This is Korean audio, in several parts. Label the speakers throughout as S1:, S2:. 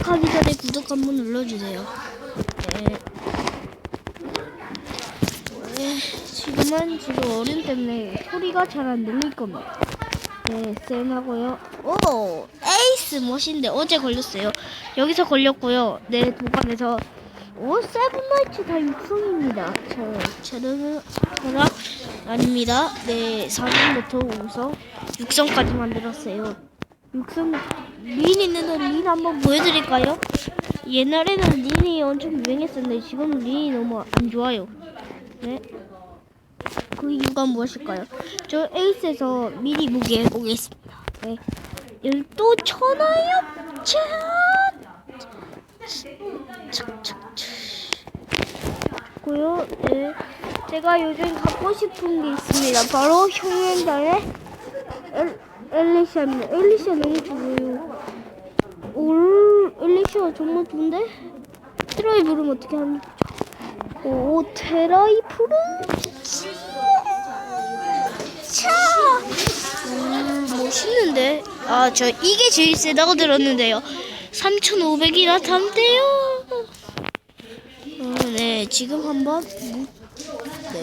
S1: 시작하기 전에 구독 한번 눌러주세요. 네. 네, 지금은 지금 얼음 때문에 소리가 잘 안 들릴 겁니다. 네, 쌩하고요. 오, 에이스 멋인데 어제 걸렸어요. 여기서 걸렸고요. 네, 도관에서 오, 세븐나이츠 다 육성입니다. 저, 저는, 저랑 아닙니다. 네, 4등부터 5성, 6성까지 만들었어요. 육성, 린 있는데 린 한번 보여드릴까요? 옛날에는 린이 엄청 유행했었는데 지금 린이 너무 안 좋아요. 네. 그 이유가 무엇일까요? 저 에이스에서 미리 보게 해보겠습니다. 네. 열도 천하엽 차 고요. 네. 제가 요즘 갖고 싶은 게 있습니다. 바로 형연단의 엘, 엘리샤입니다. 엘리샤 너무 좋아요. 올 엘리샤 정말 좋은데? 트라이 부르면 어떻게 하는 거죠? 오 테라이프를 차! 음, 멋있는데? 아, 저 이게 제일 세다고 들었는데요. 3,500이나 담대요. 어, 네, 지금 한번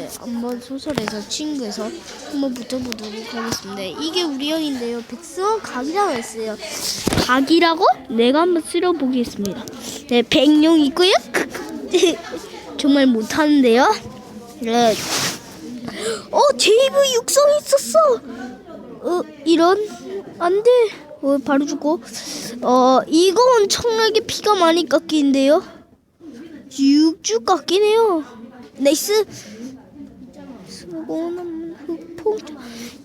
S1: 무- 네, 한번 소설에서 친구에서 한번 붙어보도록 하겠습니다. 이게 우리 형인데요. 백승원 각이라고 했어요. 각이라고? 내가 한번 쓸어보겠습니다. 네, 백룡 있고요. 정말 못하는데요. 네. 어, 제이브 육성 있었어. 어, 이런 안 돼. 어, 바로 죽고. 어, 이건 엄청나게 피가 많이 깎이는데요. 육주 깎이네요. 나이스. 수고는 흑풍.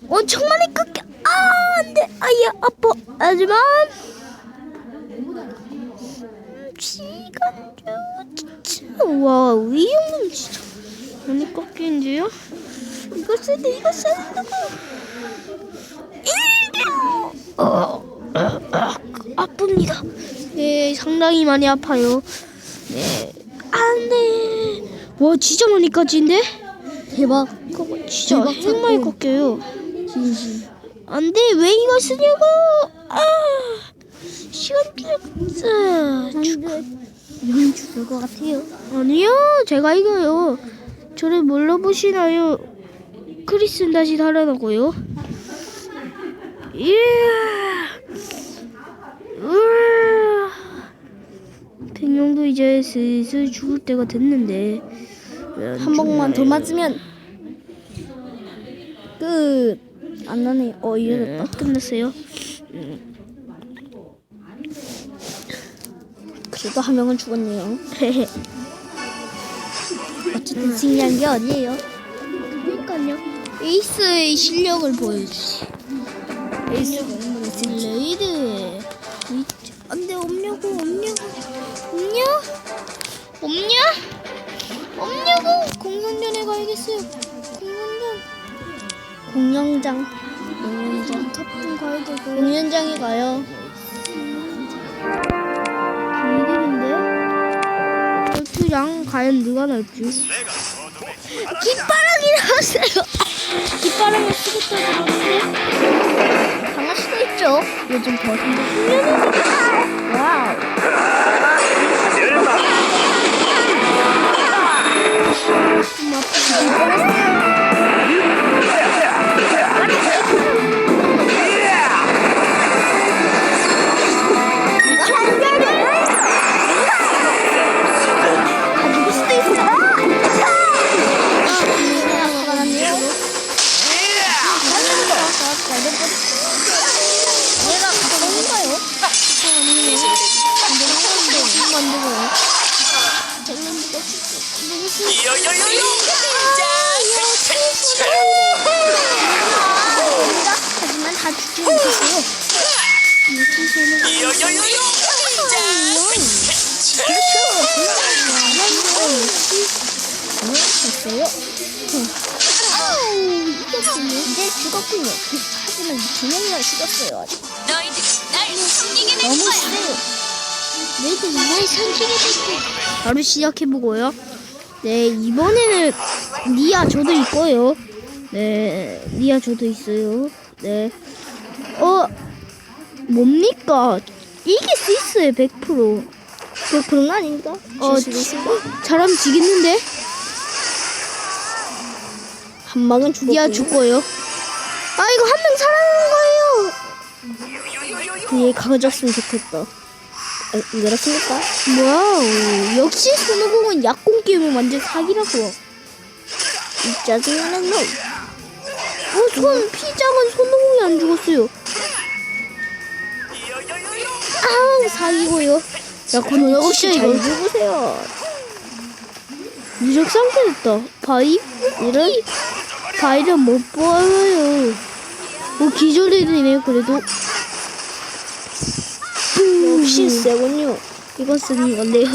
S1: 엄청 많이 깎여. 아, 안 돼. 아야, 아파. 하지만 시간 진짜 와, 이 형님 진짜 많이 깎이는데요. 이거 쓰는데 이거 쓰는다고. 일秒. 어, 어, 어, 아픕니다. 네, 상당히 많이 아파요. 네, 안 돼. 와, 진짜 많이 깎인데?
S2: 대박.
S1: 그거 진짜
S2: 대박
S1: 핵 많이
S2: 사건.
S1: 깎여요.
S2: 진심.
S1: 안 돼, 왜 이거 쓰냐고! 아! 시간.
S2: 안돼. 형 죽을 것 같아요.
S1: 아니요, 제가 이겨요. 저를 뭘로 보시나요? 크리스는 다시 살아나고요. 예! 으아! 백룡도 이제 슬슬 죽을 때가 됐는데.
S2: 한 번만 더? 맞으면 끝. 안 나네. 어
S1: 네,
S2: 이러졌다.
S1: 끝났어요.
S2: 그래도 한 명은 죽었네요. 어쨌든 중요한 게 어디예요?
S1: 그러니까요. 에이스의 실력을 보여주지. 에이스 레이드. 안돼 없냐고 없냐고 없냐? 없냐? 없냐고 공연전에 가야겠어요. 공연전.
S2: 공연장.
S1: 공연전 탑분 가야 되고.
S2: 공연장에 가요.
S1: 기대인데. 전투장 과연 누가 날지? 깃바람이 나왔어요. 깃바람을 쓰겠다 들었는데 강할 수도 있죠. 요즘 더 생겼으면 와우. 좀 아프 아우, 이겼군요. 이제 죽었군요. 하지만 두 명이나 죽었어요. 아직.
S3: 너희들이 날 숨기게 될
S1: 너무
S3: 거야
S1: 세요. 너희들 이날 선택해 줄게. 바로 시작해 보고요. 네 이번에는 니아 저도 있고요. 네 니아 저도 있어요. 네. 어 뭡니까? 이길 수 있어요 100%
S2: 100%는 아닙니다.
S1: 어,
S2: 있습니다.
S1: 잘하면 지겠는데?
S2: 한 방은.
S1: 니아 죽어요 아 이거 한 명 살아나는 거예요
S2: 얘 강해졌으면 좋겠다. 아, 그렇습니까?
S1: 와우 역시 손오공은 약공 게임은 완전 사기라고
S2: 이 짜증나는 놈.
S1: 어, 손 피작은 손오공이 안 죽었어요 아우 사기고요 야 진짜
S2: 잘
S1: 이거
S2: 죽으세요.
S1: 무적 상태 됐다 바이
S2: 이런
S1: 바이를 못 보여요 뭐 기절이네요 그래도
S2: 역시 세군요.
S1: 이거 쓰는 건데요.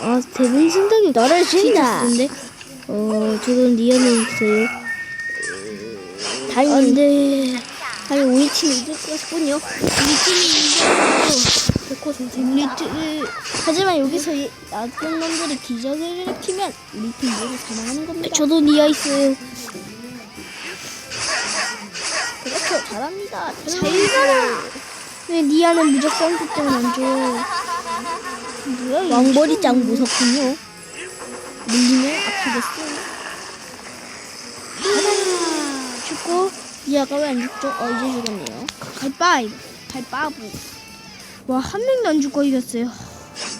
S1: 아, 대본 신당이 나를
S2: 진다.
S1: 진데 어, 저는 리아는 있어요.
S2: 다행히
S1: 안 돼.
S2: 아니 우리 팀이 이길 것 같군요.
S1: 우리 팀이 이겼어.
S2: 백호 선생.
S1: 우리 팀,
S2: 하지만 여기서 이 나쁜 놈들이 기적을 일으키면 우리 팀 모두 사망하는 겁니다.
S1: 저도 리아 있어요.
S2: 잘합니다.
S1: 잘 가라. 왜 리아는 무적 상태 때문에 안 줘? 뭐야.
S2: 왕벌이 짱 무섭군요. 물리면 아프겠어요.
S1: 아, 죽고,
S2: 리아가 왜 안 죽죠? 어 이제 죽었네요.
S1: 갈바이. 갈바부. 와, 한 명도 안 죽고 이겼어요.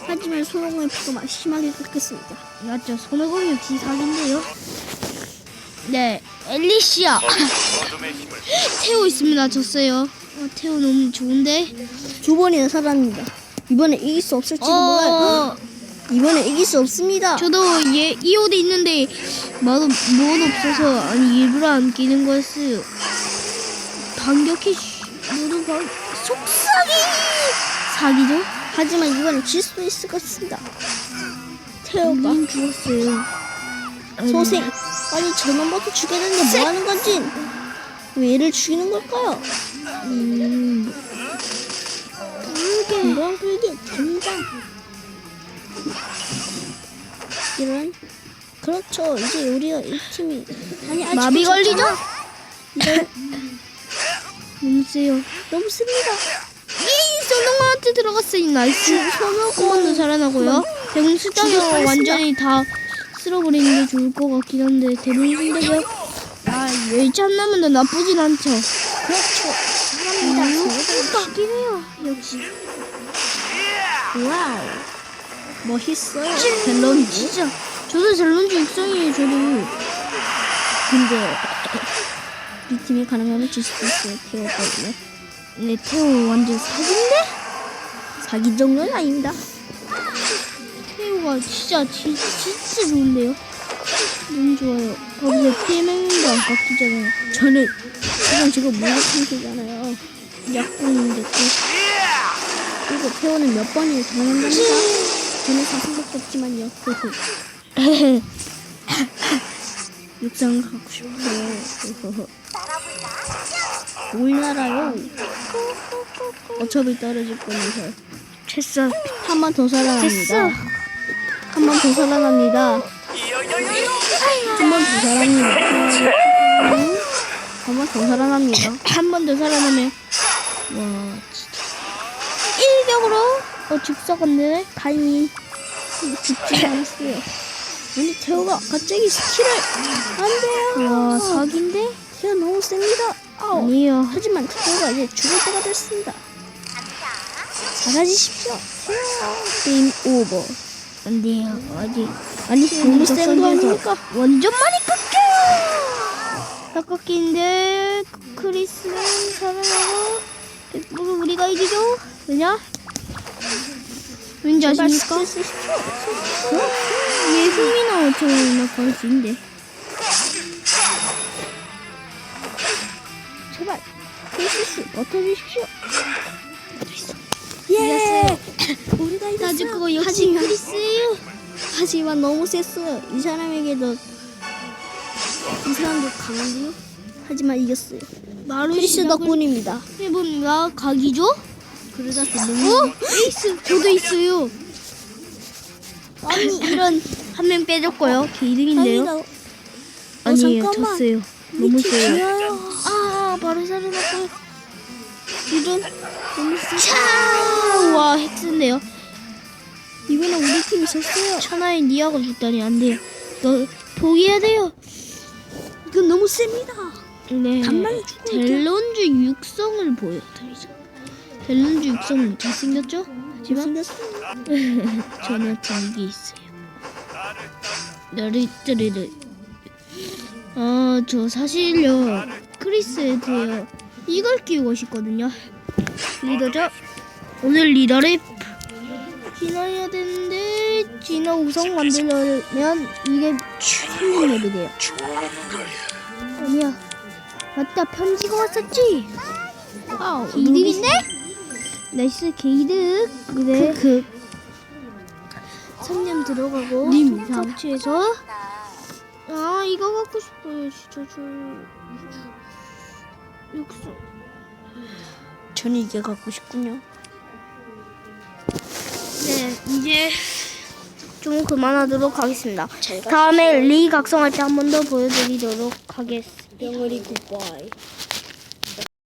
S2: 하지만 소용의 피가 막 심하게 깎였습니다.
S1: 맞죠. 손오공이 역시 사기인데요. 네, 엘리시아. 태우 있습니다. 졌어요. 어, 태우 너무 좋은데.
S2: 두 번이나 살았습니다. 이번에 이길 수 없을지도 몰라요.
S1: 어,
S2: 이번에 이길 수 없습니다.
S1: 저도 얘 이오드 있는데 맛, 없- 없어서 아니 일부러 안 끼는 거였어요. 반격해 슈- 모두 반 속삭이 사기죠?
S2: 하지만 이번에 질 수도 있을 것 같습니다. 태호가
S1: 님 죽었어요.
S2: 소생. 아니 저놈부터 죽였는데 뭐 하는 건지. 왜 얘를 죽이는 걸까요?
S1: 음.
S2: 금방 불게. 전장. 이런. 그렇죠. 이제 우리가 이 팀이 아니 아직
S1: 마비 걸리죠?
S2: 이런
S1: 너무 세요.
S2: 너무 씁니다.
S1: 이 손흥민한테 들어갔어요. 나이스. 손흥민도 살아나고요. 대공 수장이. 완전히 다 쓸어버리는 게 좋을 것 같긴 한데 대공 순대요. 아 열참 나면 더 나쁘진 않죠.
S2: 그렇죠.
S1: 음,
S2: 잘합니다.
S1: 같긴 해요. 역시.
S2: 와우. 멋있어요.
S1: 젤런 진짜. 저도 젤런즈 육성이에요. 저도.
S2: 근데 이 팀이 가능하면 질 수도 있어요. 태호 때문에.
S1: 네 태호 완전 사기인데?
S2: 사기 정도는 아닙니다.
S1: 태호가 진짜 지, 진짜 좋은데요. 너무 좋아요. 거기서 피해명도 안 깎이잖아요.
S2: 저는 지금 지금 무력 상태잖아요.
S1: 약공인데 또.
S2: 그리고 태호는 몇 번이나 당한답니다. 저는 사슴밖에 없지만요. 육상 하고 싶어요. 날아요? 어차피 떨어질 거면서
S1: 됐어.
S2: 한 번 더 살아납니다.
S1: 됐어.
S2: 한번 더 살아납니다. 한번 더 살아납니다. 한번 더 살아납니다.
S1: 한 번 더 살아나면 와 진짜 일격으로 어 되네
S2: 다행히 죽지 않았어요. 아니 태호가 갑자기 스킬을 안 돼요.
S1: 와 사기인데
S2: 태호 너무 셉니다. 아우.
S1: 아니에요
S2: 하지만 태호가 이제 죽을 때가 됐습니다. 사라지십시오. 게임 오버.
S1: 안 돼요 아직
S2: 아니 너무
S1: 진짜
S2: 센거
S1: 썬데서
S2: 아닙니까?
S1: 완전 많이 깎여요 다 깎이는데 크리스는 살아나고 백부를 우리가 이기죠 왜냐 왠지 아십니까
S2: 쓰십시오.
S1: 얘 흥미나 저나 걸수 있는데
S2: 제발 크리스 버텨주십시오.
S1: 이겼어요.
S2: 우리 가 이겼어요.
S1: 나도 그거 역시
S2: 하지만,
S1: 크리스예요
S2: 하지만 너무 셌어요. 이 사람에게도 이 사람도 강한데요. 하지만 이겼어요. 크리스 덕분입니다.
S1: 해봅니다 각이죠
S2: 그러다
S1: 어? 에이스 저도 있어요 아니 이런 한 명 빼줬고요 개이득인데요 아니에요
S2: 어, 잠깐만.
S1: 졌어요 너무 세요. 아 바로 살아났고
S2: 이런 너무 세.
S1: 차! 와, 핵스인데요.
S2: 이번에 우리 팀이 졌어요.
S1: 천하의 니아가 죽다니 안 돼요. 너 포기해야 돼요.
S2: 이건 너무 셉니다.
S1: 네.
S2: 간만에 죽고
S1: 델론즈 육성을 보여드리죠. 델론즈 육성 잘생겼죠? 하지만. 저한테 이게 있어요. 너리뜨리를. 아, 저 사실요. 크리스에트요. 이걸 끼우고 싶거든요. 리더죠? 오늘 리더를 지나야 되는데 지나 우성 만들려면 이게 힘든 맵이 돼요. 아니야. 맞다 편지가 왔었지. 아, 게이득인데? 나이스 게이득. 그래. 그 3년 들어가고
S2: 님.
S1: 상치에서 아 이거 갖고 싶어요 진짜 저 육수
S2: 저는 이게 갖고 싶군요.
S1: 네 이제 좀 그만하도록 하겠습니다. 다음에 리 각성할 때 한 번 더 보여드리도록 하겠습니다
S2: 병아리 굿바이.